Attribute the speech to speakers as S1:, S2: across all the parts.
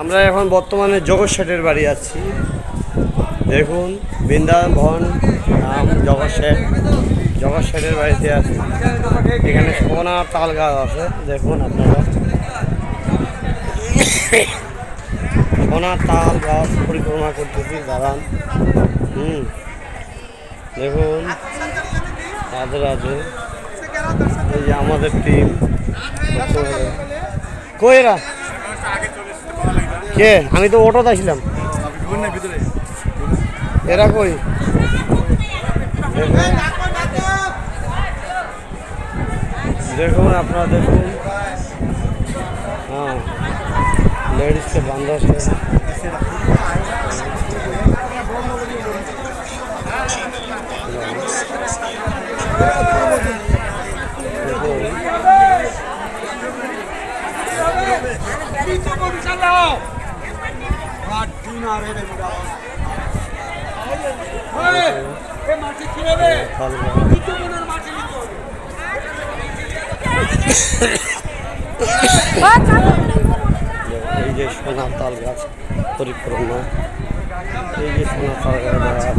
S1: আমরা এখন বর্তমানে জগৎ শেঠের বাড়ি আছি। দেখুন, বৃন্দাবন নাম জগৎ শেঠ জগৎ শেঠের বাড়িতে আছি। এখানে সোনা তাল গাছ আছে, দেখুন আপনারা। সোনা তাল গাছ পরিক্রমা করতেছি, দাঁড়ান। হুম, দেখুন রাধে রাধে এই যে আমাদের টিম কইরা কে? আমি তো অটোতে আসলাম এরা কই? দেখুন আপনারা দেখুন। হ্যাঁ। লেডিসকে বান্ধব আছে। গাছ। এই যে সোনা তাল গাছ পরিক্রমা এই যে সোনা তাল গাছ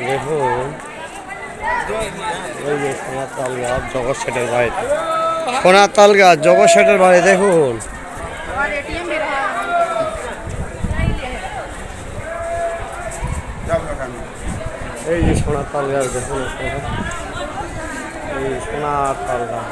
S1: দেখুন। ওই গাছ, জগৎ শেঠের বাড়িতে সোনার তাল জগৎ শেঠের বাড়ি, দেখুন। এই যে সোনার তাল গাছ, দেখুন এই সোনার তাল গাছ।